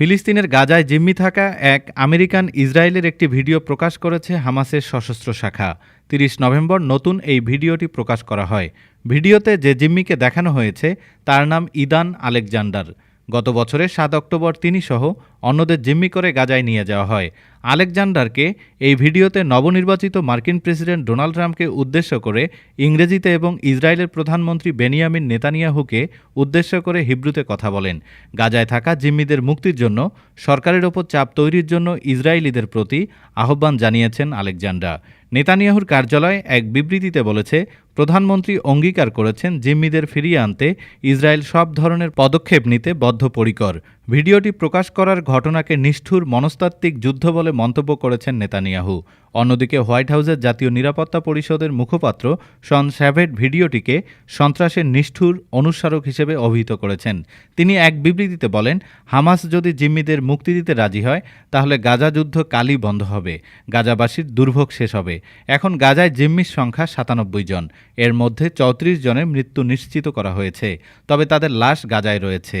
ফিলিস্তিনের গাজায় জিম্মি থাকা এক আমেরিকান ইসরায়েলের একটি ভিডিও প্রকাশ করেছে হামাসের সশস্ত্র শাখা। তিরিশ নভেম্বর নতুন এই ভিডিওটি প্রকাশ করা হয়। ভিডিওতে যে জিম্মিকে দেখানো হয়েছে, তার নাম ইদান আলেকজান্ডার। গত বছরের সাত অক্টোবর তিনি সহ অন্যদের জিম্মি করে গাজায় নিয়ে যাওয়া হয়। আলেকজান্ডারকে এই ভিডিওতে নবনির্বাচিত মার্কিন প্রেসিডেন্ট ডোনাল্ড ট্রাম্পকে উদ্দেশ্য করে ইংরেজিতে এবং ইসরায়েলের প্রধানমন্ত্রী বেনিয়ামিন নেতানিয়াহুকে উদ্দেশ্য করে হিব্রুতে কথা বলেন। গাজায় থাকা জিম্মিদের মুক্তির জন্য, সরকারের ওপর চাপ তৈরির জন্য ইসরায়েলিদের প্রতি আহ্বান জানিয়েছেন আলেকজান্ডার। নেতানিয়াহুর কার্যালয় এক বিবৃতিতে বলেছে, প্রধানমন্ত্রী অঙ্গীকার করেছেন জিম্মিদের ফিরিয়ে আনতে ইসরায়েল সব ধরনের পদক্ষেপ নিতে বদ্ধপরিকর। ভিডিওটি প্রকাশ করার ঘটনাকে নিষ্ঠুর মনস্তাত্ত্বিক যুদ্ধ বলে মন্তব্য করেছেন নেতানিয়াহু। অন্যদিকে হোয়াইট হাউসের জাতীয় নিরাপত্তা পরিষদের মুখপাত্র শন স্যাভেট ভিডিওটিকে সন্ত্রাসের নিষ্ঠুর অনুস্মারক হিসেবে অভিহিত করেছেন। তিনি এক বিবৃতিতে বলেন, হামাস যদি জিম্মিদের মুক্তি দিতে রাজি হয়, তাহলে গাজা যুদ্ধ কালই বন্ধ হবে। গাজাবাসীর দুর্ভোগ শেষ হবে। এখন গাজায় জিম্মির সংখ্যা সাতানব্বই জন। এর মধ্যে চৌত্রিশ জনের মৃত্যু নিশ্চিত করা হয়েছে। তবে তাদের লাশ গাজায় রয়েছে।